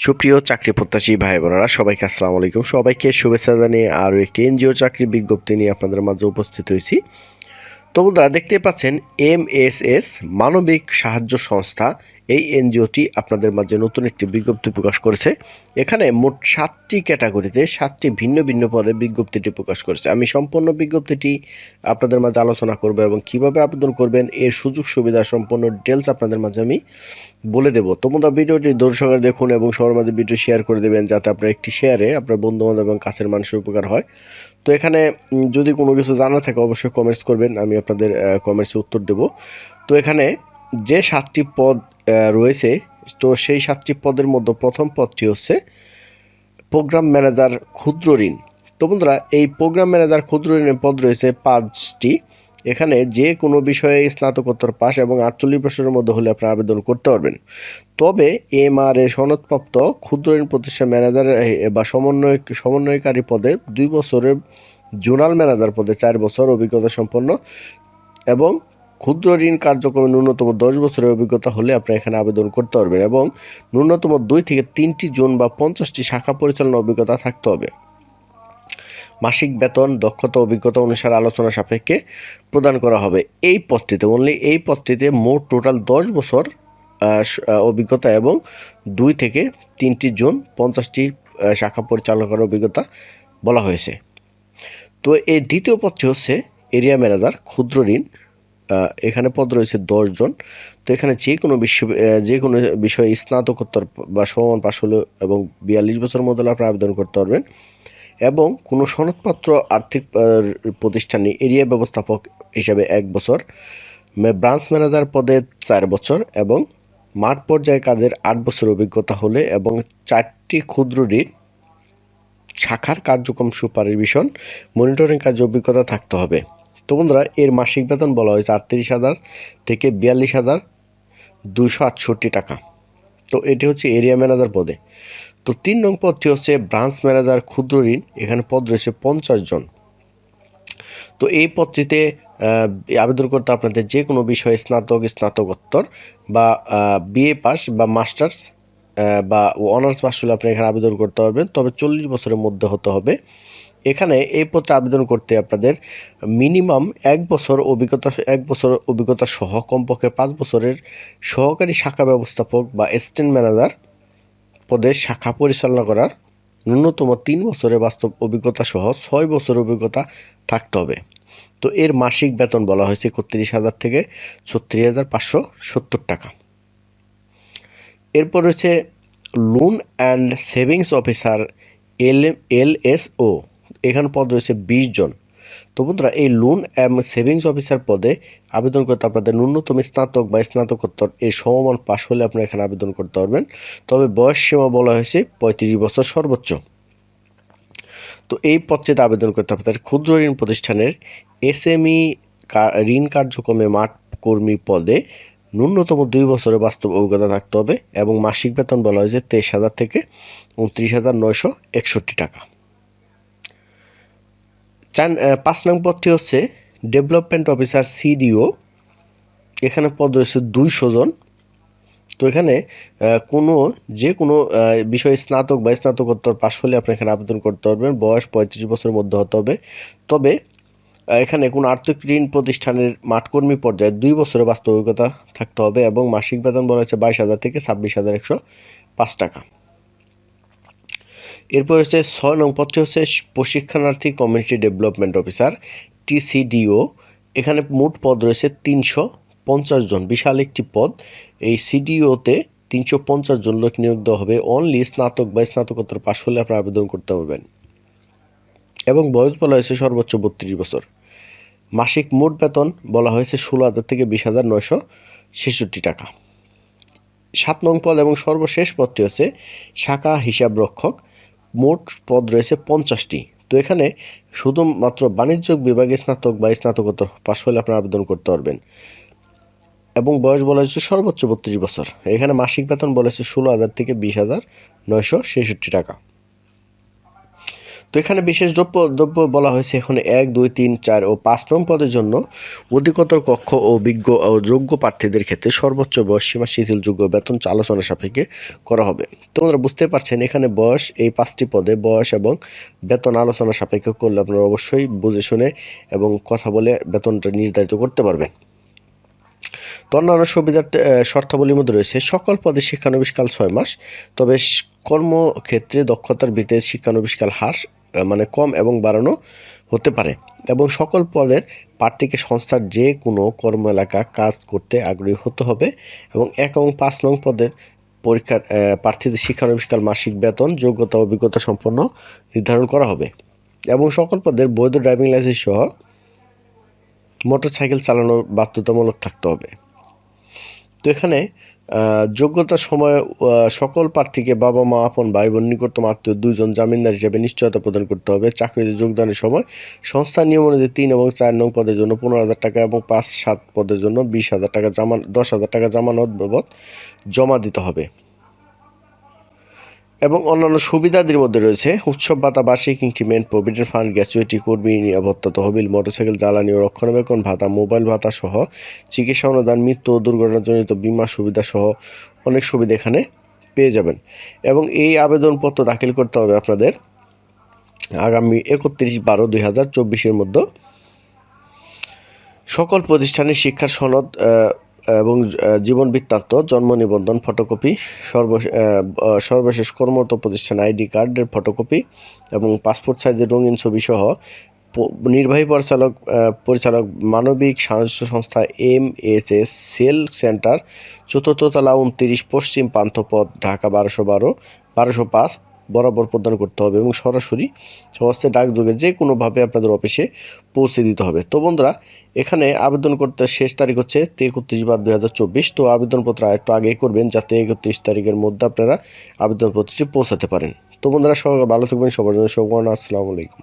সুপ্রিয় চাকরি প্রত্যাশী ভাই বোনেরা সবাইকে আসসালামু আলাইকুম। সবাইকে শুভেচ্ছা জানিয়ে আরও একটি এনজিও চাকরি বিজ্ঞপ্তি নিয়ে আপনাদের মাঝে উপস্থিত হয়েছি। তো বন্ধুরা দেখতে পাচ্ছেন এম এস এস মানবিক সাহায্য সংস্থা এই এনজিওটি আপনাদের মাঝে নতুন একটি বিজ্ঞপ্তি প্রকাশ করেছে। এখানে মোট সাতটি ক্যাটাগরিতে সাতটি ভিন্ন ভিন্ন পদে বিজ্ঞপ্তিটি প্রকাশ করেছে। আমি সম্পূর্ণ বিজ্ঞপ্তিটি আপনাদের মাঝে আলোচনা করব এবং কীভাবে আবেদন করবেন, এর সুযোগ সুবিধা সম্পূর্ণ ডিটেলস আপনাদের মাঝে আমি বলে দেবো। তো বন্ধুরা, ভিডিওটি দর্শকের দেখুন এবং সবার মাঝে ভিডিও শেয়ার করে দেবেন যাতে আপনার একটি শেয়ারে আপনার বন্ধু বান্ধব এবং কাছের মানুষের উপকার হয়। তো এখানে যদি কোনো কিছু জানা থাকে অবশ্যই কমেন্টস করবেন, আমি আপনাদের কমেন্টসে উত্তর দেব। তো এখানে যে সাতটি পদ রয়েছে। তো সেই সাতটি পদের মধ্যে প্রথম পদটি হচ্ছে প্রোগ্রাম ম্যানেজার ক্ষুদ্র ঋণ। তো বন্ধুরা, এই প্রোগ্রাম ম্যানেজার ক্ষুদ্র ঋণের পদ রয়েছে পাঁচটি। এখানে যে কোনো বিষয়ে স্নাতকোত্তর পাস এবং আটচল্লিশ বছরের মধ্যে হলে আপনি আবেদন করতে পারবেন। তবে এম আর এ সনদপ্রাপ্ত ক্ষুদ্র ঋণ প্রতিষ্ঠান ম্যানেজার বা সমন্বয় সমন্বয়কারী পদে দুই বছরের জোনাল ম্যানেজার পদে চার বছর অভিজ্ঞতা সম্পন্ন এবং ক্ষুদ্র ঋণ কার্যক্রমে ন্যূনতম দশ বছরের অভিজ্ঞতা হলে আপনি এখানে আবেদন করতে পারবেন এবং ন্যূনতম দুই থেকে তিনটি জোন বা পঞ্চাশটি শাখা পরিচালনা অভিজ্ঞতা থাকতে হবে। মাসিক বেতন, দক্ষতা, অভিজ্ঞতা অনুসারে আলোচনা সাপেক্ষে প্রদান করা হবে। এই পদটিতে অনলি এই পদটিতে মোট টোটাল দশ বছর অভিজ্ঞতা এবং দুই থেকে তিনটি জোন পঞ্চাশটি শাখা পরিচালনা অভিজ্ঞতা বলা হয়েছে। তো এই দ্বিতীয় পদটি হচ্ছে এরিয়া ম্যানেজার, ক্ষুদ্র ঋণ এখানে পদ রয়েছে জন। তো এখানে যে কোনো বিশ্ব যে কোনো বিষয়ে স্নাতকোত্তর বা সমান পাশ হলে এবং বিয়াল্লিশ বছর মধ্যে আপনি আবেদন করতে পারবেন এবং কোনো সনদপত্র আর্থিক প্রতিষ্ঠানে এরিয়া ব্যবস্থাপক হিসাবে এক বছর ব্রাঞ্চ ম্যানেজার পদে চার বছর এবং মাঠ পর্যায়ে কাজের আট বছর অভিজ্ঞতা হলে এবং চারটি ক্ষুদ্র ঋণ, শাখার কার্যক্রম সুপারভিশন মনিটরিং কাজে অভিজ্ঞতা থাকতে হবে। তো বন্ধুরা এর মাসিক বেতন বলা হয়েছে আটত্রিশ হাজার থেকে বিয়াল্লিশ হাজার দুশো আটষট্টি টাকা। তো এটি হচ্ছে এরিয়া ম্যানেজার পদে। তো তিন নং পদটি হচ্ছে ব্রাঞ্চ ম্যানেজার ক্ষুদ্র ঋণ, এখানে পদ রয়েছে পঞ্চাশ জন। তো এই পদটিতে আবেদন করতে আপনাদের যে কোনো বিষয়ে স্নাতক, স্নাতকোত্তর বা বিএ পাস বা মাস্টার্স বা অনার্স পাস হলে আপনি এখানে আবেদন করতে পারবেন। তবে চল্লিশ বছরের মধ্যে হতে হবে। এখানে এই পত্রে আবেদন করতে আপনাদের মিনিমাম এক বছর অভিজ্ঞতা, এক বছর অভিজ্ঞতা সহ কমপক্ষে পাঁচ বছরের সহকারী শাখা ব্যবস্থাপক বা অ্যাসিস্ট্যান্ট ম্যানেজার পদে শাখা পরিচালনা করার ন্যূনতম তিন বছরের বাস্তব অভিজ্ঞতা সহ ছয় বছর অভিজ্ঞতা থাকতে হবে। তো এর মাসিক বেতন বলা হয়েছে একত্রিশ হাজার থেকে ছত্রিশ হাজার পাঁচশো সত্তর টাকা। এরপর রয়েছে loan and savings officer L L S O এখানে পদ রয়েছে বিশ জন। তো বন্ধুরা, এই লোন এবং সেভিংস অফিসার পদে আবেদন করতে আপনাদের ন্যূনতম স্নাতক বা স্নাতকোত্তর এই সমমান পাশ হলে আপনারা এখানে আবেদন করতে পারবেন। তবে বয়স সীমা বলা হয়েছে পঁয়ত্রিশ বছর সর্বোচ্চ। তো এই পদটিতে আবেদন করতে আপনাদের ক্ষুদ্র ঋণ প্রতিষ্ঠানের এসএমই ঋণ কার্যক্রমে মাঠ কর্মী পদে ন্যূনতম দুই বছরের বাস্তব অভিজ্ঞতা থাকতে হবে এবং মাসিক বেতন বলা হয়েছে তেইশ হাজার থেকে উনত্রিশ হাজার নয়শো একষট্টি টাকা। চার পাঁচ নং পদটি হচ্ছে ডেভেলপমেন্ট অফিসার সিডিও এখানে পদ রয়েছে দুইশো জন। তো এখানে কোনো, যে কোনো বিষয়ে স্নাতক বা স্নাতকোত্তর পাশ হলে আপনি এখানে আবেদন করতে পারবেন। বয়স পঁয়ত্রিশ বছরের মধ্যে হতে হবে। তবে এখানে কোনো আর্থিক ঋণ প্রতিষ্ঠানের মাঠকর্মী পর্যায়ে দুই বছরের বাস্তব অভিজ্ঞতা থাকতে হবে এবং মাসিক বেতন বলা হচ্ছে বাইশ হাজার থেকে ছাব্বিশ হাজার একশো পাঁচ টাকা। এরপর হচ্ছে ছয় নং পদটি হচ্ছে প্রশিক্ষণার্থী কমিউনিটি ডেভেলপমেন্ট অফিসার, টিসিডিও। এখানে মোট পদ রয়েছে তিনশো পঞ্চাশ জন, বিশাল একটি পদ। এই সিডিওতে তিনশো পঞ্চাশ জন লোক নিয়োগ দেওয়া হবে। অনলি স্নাতক বা স্নাতকোত্তর পাশ হলে আপনি আবেদন করতে পারবেন। এবং বয়স বলা হয়েছে সর্বোচ্চ বত্রিশ বছর। মাসিক মোট বেতন বলা হয়েছে ষোলো হাজার থেকে বিশ হাজার নয়শো ছেষট্টি টাকা। সাত নং পদ এবং সর্বশেষ পদটি হচ্ছে শাখা হিসাব রক্ষক মোট পদ রয়েছে পঞ্চাশটি। তো এখানে শুধুমাত্র বাণিজ্য বিভাগে স্নাতক বা স্নাতকোত্তর পাশ হলে আপনারা আবেদন করতে পারবেন। এবং বয়স বলা হয়েছে সর্বোচ্চ বত্রিশ বছর। এখানে মাসিক বেতন বলেছে ষোলো হাজার থেকে বিশ হাজার নয়শো টাকা। তো এখানে বিশেষ দ্রব্য দ্রব্য বলা হয়েছে এখানে এক, দুই, তিন, চার ও পাঁচ নং পদের জন্য অধিকতর কক্ষ ও বিজ্ঞ ও যোগ্য প্রার্থীদের ক্ষেত্রে সর্বোচ্চ বয়স সীমা শিথিলযোগ্য বেতন আলোচনা সাপেক্ষে করা হবে। তোমরা বুঝতে পারছেন, এখানে বয়স এই পাঁচটি পদে বয়স এবং বেতন আলোচনা সাপেক্ষে করলে আপনারা অবশ্যই বুঝে শুনে এবং কথা বলে বেতনটা নির্ধারিত করতে পারবেন। তো অন্যান্য সুবিধার শর্তাবলীর মধ্যে রয়েছে, সকল পদে শিক্ষানবিশকাল ছয় মাস, তবে কর্মক্ষেত্রে দক্ষতার ভিত্তিতে শিক্ষানবিশকাল হ্রাস মানে কম এবং বাড়ানো হতে পারে। এবং সকল পদের প্রার্থীকে সংস্থার যে কোনো কর্ম এলাকা কাজ করতে আগ্রহী হতে হবে এবং এক এবং পাঁচ নং পদের পরীক্ষার প্রার্থীদের শিক্ষানবিশকাল মাসিক বেতন, যোগ্যতা, অভিজ্ঞতা সম্পন্ন নির্ধারণ করা হবে। এবং সকল পদের বৈধ ড্রাইভিং লাইসেন্স সহ মোটরসাইকেল চালানো বাধ্যতামূলক থাকতে হবে। তো এখানে আহ, যোগ্যতার সময় সকল প্রার্থীকে বাবা মা আপন ভাই বোন নিকটতম আত্মীয় দুজন জামিনদার হিসেবে নিশ্চয়তা প্রদান করতে হবে। চাকরিতে যোগদানের সময় সংস্থার নিয়ম অনুযায়ী তিন এবং চার নং পদের জন্য পনেরো হাজার টাকা এবং পাঁচ সাত পদের জন্য বিশ হাজার টাকা জামান দশ হাজার টাকা জামানত বাবদ জমা দিতে হবে। এবং অন্যান্য সুবিধাদির মধ্যে রয়েছে উৎসব, ভাতা, বার্ষিক ইনক্রিমেন্ট প্রভিডেন্ট ফান্ড গ্যাচুইটি কর্মী নিরাপত্তা তহবিল, মোটরসাইকেল, জ্বালানি ও রক্ষণাবেক্ষণ, ভাতা, মোবাইল ভাতা সহ চিকিৎসা অনুদান, মৃত্যু ও দুর্ঘটনাজনিত বিমা সুবিধা সহ অনেক সুবিধা এখানে পেয়ে যাবেন। এবং এই আবেদনপত্র দাখিল করতে হবে আপনাদের আগামী একত্রিশ বারো দুই হাজার চব্বিশের মধ্যে। সকল প্রতিষ্ঠানের শিক্ষার সনদ এবং জীবন বৃত্তান্ত, জন্ম নিবন্ধন ফটোকপি সর্ব সর্বশেষ কর্মরত প্রতিষ্ঠান আইডি কার্ডের ফটোকপি এবং পাসপোর্ট সাইজের রঙিন ছবি সহ নির্বাহী পরিচালক পরিচালক মানবিক সাহায্য সংস্থা M S S cell centre চতুর্থ তলা উনত্রিশ, পশ্চিম পান্থপথ, ঢাকা বারোশো বারো, বারোশো পাঁচ বরাবর প্রদান করতে হবে এবং সরাসরি সমস্ত ডাকযোগে যে কোনোভাবে আপনাদের অফিসে পৌঁছে দিতে হবে। তো বন্ধুরা, এখানে আবেদন করতে শেষ তারিখ হচ্ছে একত্রিশ বার দুই হাজার চব্বিশ। তো আবেদনপত্র একটু আগেই করবেন যাতে একত্রিশ তারিখের মধ্যে আপনারা আবেদনপত্রটি পৌঁছাতে পারেন। তো বন্ধুরা, সবাই ভালো থাকবেন, সবার জন্য শুভকামনা, আসসালামু আলাইকুম।